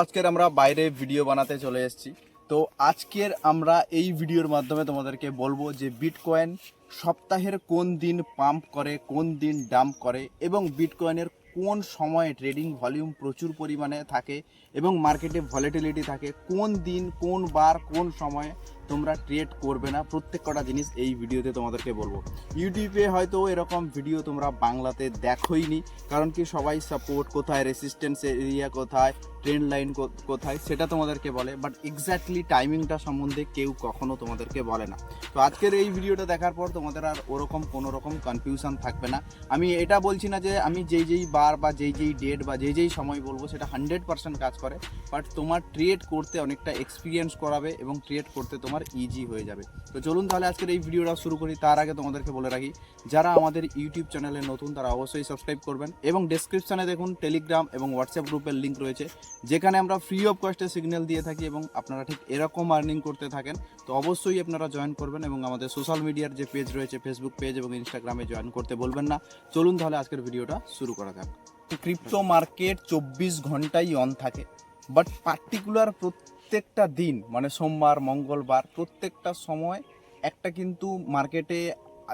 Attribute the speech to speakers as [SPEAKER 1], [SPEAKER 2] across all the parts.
[SPEAKER 1] আজকের আমরা বাইরে ভিডিও বানাতে চলে এসেছি। তো আজকের আমরা এই ভিডিওর মাধ্যমে তোমাদেরকে বলব যে বিটকয়েন সপ্তাহের কোন দিন পাম্প করে, কোন দিন ডাম্প করে এবং বিটকয়েনের কোন সময়ে ট্রেডিং ভলিউম প্রচুর পরিমাণে থাকে এবং মার্কেটে ভলেটিলিটি থাকে, কোন দিন, কোন বার, কোন সময়ে তোমরা ট্রেড করবে না। প্রত্যেক কটা জিনিস এই ভিডিওতে তোমাদেরকে বলব। ইউটিউবে হয়তো এরকম ভিডিও তোমরা বাংলাতে দেখোইনি, কারণ কি সবাই সাপোর্ট কোথায় রেসিস্ট্যান্স এরিয়া কোথায় ট্রেন্ড লাইন কোথায়, সেটা তোমাদেরকে বলে। বাট এক্স্যাক্টলি টাইমিংটা সম্বন্ধে কেউ কখনো তোমাদেরকে বলে না। তো আজকের এই ভিডিওটা দেখার পর তোমাদের আর ওরকম কোনো রকম কনফিউশন থাকবে না। আমি এটা বলছি না যে আমি যেই যেই বার বা যেই যেই ডেট বা যেই যেই সময় বলব, সেটা হান্ড্রেড পার্সেন্ট কাজ করে। বাট তোমার ট্রেড করতে অনেকটা এক্সপিরিয়েন্স করাবে এবং ট্রেড করতে তোমার ইজি হয়ে যাবে। তো চলুন তাহলে আজকের এই ভিডিওটা শুরু করি। তার আগে তোমাদেরকে বলে রাখি, যারা আমাদের ইউটিউব চ্যানেলে নতুন, তারা অবশ্যই সাবস্ক্রাইব করবেন এবং ডেসক্রিপশনে দেখুন টেলিগ্রাম এবং হোয়াটসঅ্যাপ গ্রুপের লিঙ্ক রয়েছে, যেখানে আমরা ফ্রি অফ কস্টে সিগন্যাল দিয়ে থাকি এবং আপনারা ঠিক এরকম আর্নিং করতে থাকেন। তো অবশ্যই আপনারা জয়েন করবেন এবং আমাদের সোশ্যাল মিডিয়ার যে পেজ রয়েছে ফেসবুক পেজ এবং ইনস্টাগ্রামে জয়েন করতে বলবেন না। চলুন তাহলে আজকের ভিডিওটা শুরু করা যাক। ক্রিপ্টো মার্কেট চব্বিশ ঘন্টাই অন থাকে বাট পার্টিকুলার প্রত্যেকটা দিন মানে সোমবার, মঙ্গলবার, প্রত্যেকটা সময় একটা কিন্তু মার্কেটে,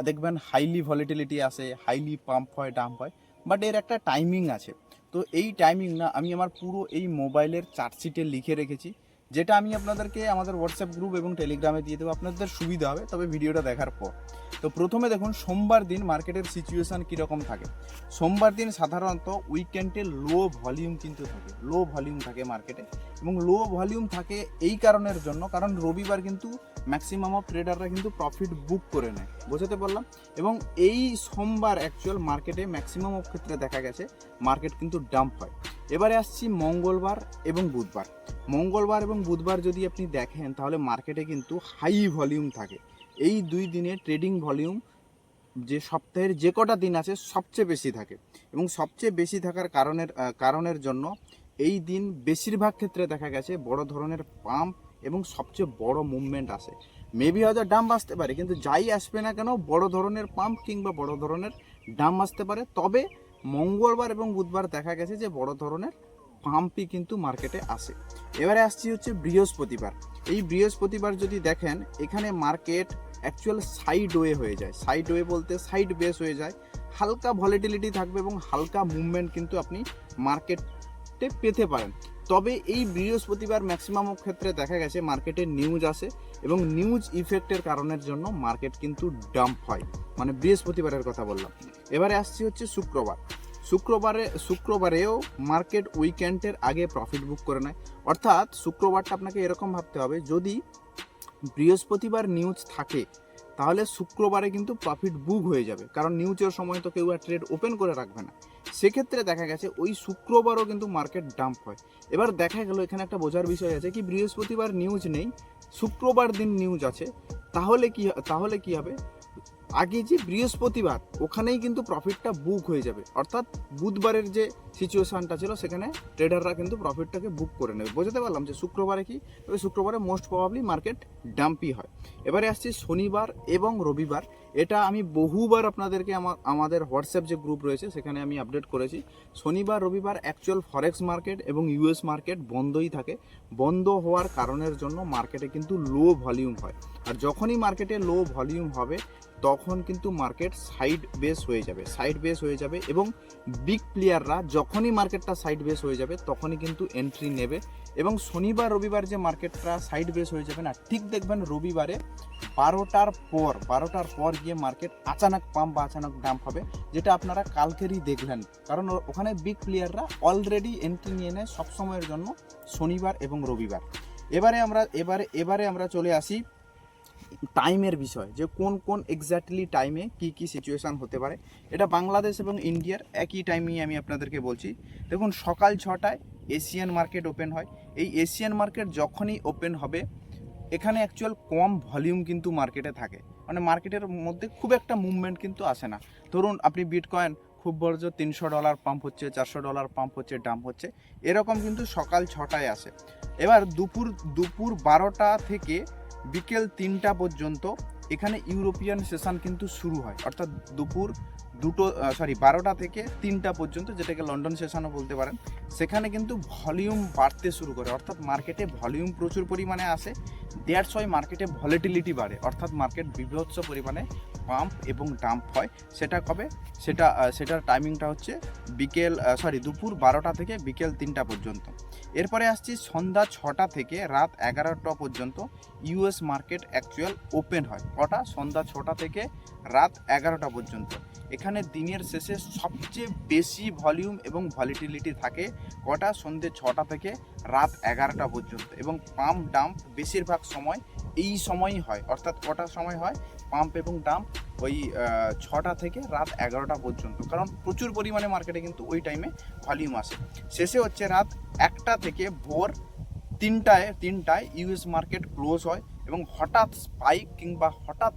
[SPEAKER 1] দেখবেন হাইলি ভলিটিলিটি আসে হাইলি পাম্প হয় ডাম্প হয় বাট এর একটা টাইমিং আছে। তো এই টাইমিং না, আমি আমার পুরো এই মোবাইলের চার্জশিটে লিখে রেখেছি। যেটা আমি আপনাদেরকে আমাদের হোয়াটসঅ্যাপ গ্রুপ এবং টেলিগ্রামে দিয়ে দেবো। আপনাদের সুবিধা হবে, তবে ভিডিওটা দেখার পর। তো প্রথমে দেখুন, সোমবার দিন মার্কেটের সিচুয়েশান কীরকম থাকে? সোমবার দিন সাধারণত উইকেন্ডে লো ভলিউম কিন্তু থাকে লো ভলিউম থাকে মার্কেটে এবং লো ভলিউম থাকে এই কারণের জন্য, কারণ রবিবার কিন্তু ম্যাক্সিমাম অফ ট্রেডাররা কিন্তু প্রফিট বুক করে নেয়, বোঝাতে পারলাম? এবং এই সোমবার অ্যাকচুয়াল মার্কেটে ম্যাক্সিমাম অফ ক্ষেত্রে দেখা গেছে মার্কেট কিন্তু ডাম্প হয়। এবারে আসছি মঙ্গলবার এবং বুধবার। মঙ্গলবার এবং বুধবার যদি আপনি দেখেন, তাহলে মার্কেটে কিন্তু হাই ভলিউম থাকে। এই দুই দিনে ট্রেডিং ভলিউম যে সপ্তাহের যে কটা দিন আছে, সবচেয়ে বেশি থাকে। এবং সবচেয়ে বেশি থাকার কারণের কারণের জন্য এই দিন বেশিরভাগ ক্ষেত্রে দেখা গেছে বড় ধরনের পাম্প এবং সবচেয়ে বড় মুভমেন্ট আসে। মেবি হয়তো ডাম্প আসতে পারে, কিন্তু যাই আসবে না কেন, বড় ধরনের পাম্প কিংবা বড় ধরনের ডাম আসতে পারে। তবে মঙ্গলবার এবং বুধবার দেখা গেছে যে বড় ধরনের পাম্পই কিন্তু মার্কেটে আসে। এবারে আসছি হচ্ছে বৃহস্পতিবার। এই বৃহস্পতিবার যদি দেখেন, এখানে মার্কেট অ্যাকচুয়াল সাইড ওয়ে হয়ে যায়। সাইড ওয়ে বলতে সাইড বেস হয়ে যায়। হালকা ভলিটিলিটি থাকবে এবং হালকা মুভমেন্ট কিন্তু আপনি মার্কেটে পেতে পারেন। তবে এই বৃহস্পতিবার ম্যাক্সিমাম ক্ষেত্রে দেখা গেছে মার্কেটে নিউজ আসে এবং নিউজ ইফেক্টের কারণের জন্য মার্কেট কিন্তু ডাম্প হয়। মানে বৃহস্পতিবারের কথা বললাম। এবারে আসছি হচ্ছে শুক্রবার। শুক্রবারে, শুক্রবারেও মার্কেট উইকেন্ডের আগে প্রফিট বুক করে নেয়। অর্থাৎ শুক্রবারটা আপনাকে এরকম ভাবতে হবে, যদি বৃহস্পতিবার নিউজ থাকে, তাহলে শুক্রবারে কিন্তু প্রফিট বুক হয়ে যাবে। কারণ নিউজের সময় তো কেউ আর ট্রেড ওপেন করে রাখবে না। সেক্ষেত্রে দেখা গেছে ওই শুক্রবারও কিন্তু মার্কেট ডাম্প হয়। এবার দেখা গেল, এখানে একটা বোঝার বিষয় আছে কি, বৃহস্পতিবার নিউজ নেই, শুক্রবার দিন নিউজ আছে। তাহলে কি তাহলে কি হবে? আগে যে বৃহস্পতিবার, ওখানেই কিন্তু প্রফিটটা বুক হয়ে যাবে। অর্থাৎ বুধবারের যে সিচুয়েশনটা ছিল, সেখানে ট্রেডাররা কিন্তু প্রফিটটাকে বুক করে নেবে। বোঝাতে পারলাম যে শুক্রবারে কি? তবে শুক্রবারে মোস্ট প্রবাবলি মার্কেট ডাম্পি হয়। এবারে আসছি শনিবার এবং রবিবার। এটা আমি বহুবার আপনাদেরকে আমার আমাদের হোয়াটসঅ্যাপ যে গ্রুপ রয়েছে, সেখানে আমি আপডেট করেছি। শনিবার, রবিবার অ্যাকচুয়াল ফরেক্স মার্কেট এবং ইউএস মার্কেট বন্ধই থাকে। বন্ধ হওয়ার কারণের জন্য মার্কেটে কিন্তু লো ভলিউম হয়। আর যখনই মার্কেটে লো ভলিউম হবে তখন কিন্তু মার্কেট সাইড বেস হয়ে যাবে সাইড বেস হয়ে যাবে এবং বিগ প্লেয়াররা যখনই মার্কেটটা সাইড বেস হয়ে যাবে তখনই কিন্তু এন্ট্রি নেবে এবং শনিবার, রবিবার যে মার্কেটটা সাইড বেস হয়ে যাবে না, ঠিক দেখবেন রবিবারে বারোটার পর বারোটার পর গিয়ে মার্কেট আচানক পাম্প বা আচানক ডাম্প হবে, যেটা আপনারা কালকেরই দেখলেন। কারণ ওখানে বিগ প্লেয়াররা অলরেডি এন্ট্রি নিয়ে নেয় সবসময়ের জন্য শনিবার এবং রবিবার। এবারে আমরা এবারে এবারে আমরা চলে আসি টাইমের বিষয়, যে কোন কোন এক্স্যাক্টলি টাইমে কি কি সিচুয়েশান হতে পারে। এটা বাংলাদেশ এবং ইন্ডিয়ার একই টাইমেই আমি আপনাদেরকে বলছি। দেখুন, সকাল ছটায় এশিয়ান মার্কেট ওপেন হয়। এই এশিয়ান মার্কেট যখনই ওপেন হবে, এখানে অ্যাকচুয়াল কম ভলিউম কিন্তু মার্কেটে থাকে। মানে মার্কেটের মধ্যে খুব একটা মুভমেন্ট কিন্তু আসে না। ধরুন, আপনি বিটকয়েন খুব বড় তিনশো ডলার পাম্প হচ্ছে, চারশো ডলার পাম্প হচ্ছে ডাম্প হচ্ছে। এরকম কিন্তু সকাল ছটায় আসে। এবার দুপুর দুপুর বারোটা থেকে বিকেল তিনটা পর্যন্ত এখানে ইউরোপিয়ান সেশন কিন্তু শুরু হয়। অর্থাৎ দুপুর দুটো সরি বারোটা থেকে তিনটা পর্যন্ত যেটাকে লন্ডন সেশনও বলতে পারেন, সেখানে কিন্তু ভলিউম বাড়তে শুরু করে। অর্থাৎ মার্কেটে ভলিউম প্রচুর পরিমাণে আসে, দেড়শোয় মার্কেটে ভলিটিলিটি বাড়ে। অর্থাৎ মার্কেট বিভৎস পরিমাণে পাম্প এবং ডাম্প হয়। সেটা কবে? সেটা সেটার টাইমিংটা হচ্ছে বিকেল সরি দুপুর বারোটা থেকে বিকেল তিনটা পর্যন্ত। এরপরে আসছি সন্ধ্যা ছটা থেকে রাত এগারোটা পর্যন্ত ইউএস মার্কেট অ্যাকচুয়াল ওপেন হয়। কটা? সন্ধ্যা ছটা থেকে রাত এগারোটা পর্যন্ত। এখানে দিনের শেষে সবচেয়ে বেশি ভলিউম এবং ভলিটিলিটি থাকে কটা? সন্ধ্যে ছটা থেকে রাত এগারোটা পর্যন্ত এবং পাম্প ডাম্প বেশিরভাগ সময় এই সময়ই হয়। অর্থাৎ কটার সময় হয়? পাম্প এবং ডাম্প ওই ছটা থেকে রাত এগারোটা পর্যন্ত। কারণ প্রচুর পরিমাণে মার্কেটে কিন্তু ওই টাইমে ভলিউম আসে। শেষে হচ্ছে রাত একটা থেকে ভোর তিনটায় তিনটায় ইউএস মার্কেট ক্লোজ হয় এবং হঠাৎ স্পাইক কিংবা হঠাৎ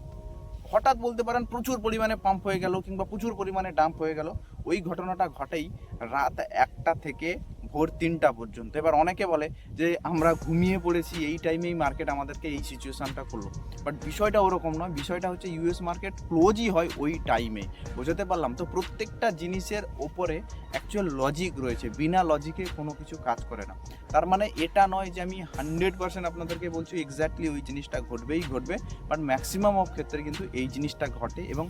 [SPEAKER 1] হঠাৎ বলতে পারেন প্রচুর পরিমাণে পাম্প হয়ে গেল কিংবা প্রচুর পরিমাণে ডাম্প হয়ে গেল। ওই ঘটনাটা ঘটেই রাত একটা থেকে ভোর তিনটা পর্যন্ত। এবার অনেকে বলে যে, আমরা ঘুমিয়ে পড়েছি, এই টাইমেই মার্কেট আমাদেরকে এই সিচুয়েশানটা করল। বাট বিষয়টা ওরকম নয়। বিষয়টা হচ্ছে ইউএস মার্কেট ক্লোজই হয় ওই টাইমে বোঝাতে পারলাম? তো প্রত্যেকটা জিনিসের ওপরে অ্যাকচুয়াল লজিক রয়েছে। বিনা লজিকে কোনো কিছু কাজ করে না। তার মানে এটা নয় যে, আমি হান্ড্রেড পার্সেন্ট আপনাদেরকে বলছি এক্স্যাক্টলি ওই জিনিসটা ঘটবেই ঘটবে। বাট ম্যাক্সিমাম অফ ক্ষেত্রে কিন্তু এই জিনিসটা ঘটে এবং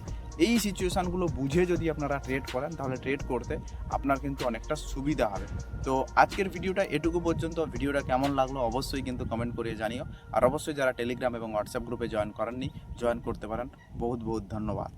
[SPEAKER 1] এই সিচুয়েশানগুলো বুঝে যদি আপনারা ট্রেড করেন, তাহলে ট্রেড করতে আপনার কিন্তু অনেকটা সুবিধা হবে। তো আজকের ভিডিওটা এটুকু পর্যন্ত। ভিডিওটা কেমন লাগল অবশ্যই কিন্তু কমেন্ট করে জানিও। আর অবশ্যই যারা টেলিগ্রাম এবং হোয়াটসঅ্যাপ গ্রুপে জয়েন করেননি জয়েন করতে পারেন। বহুত বহুত ধন্যবাদ।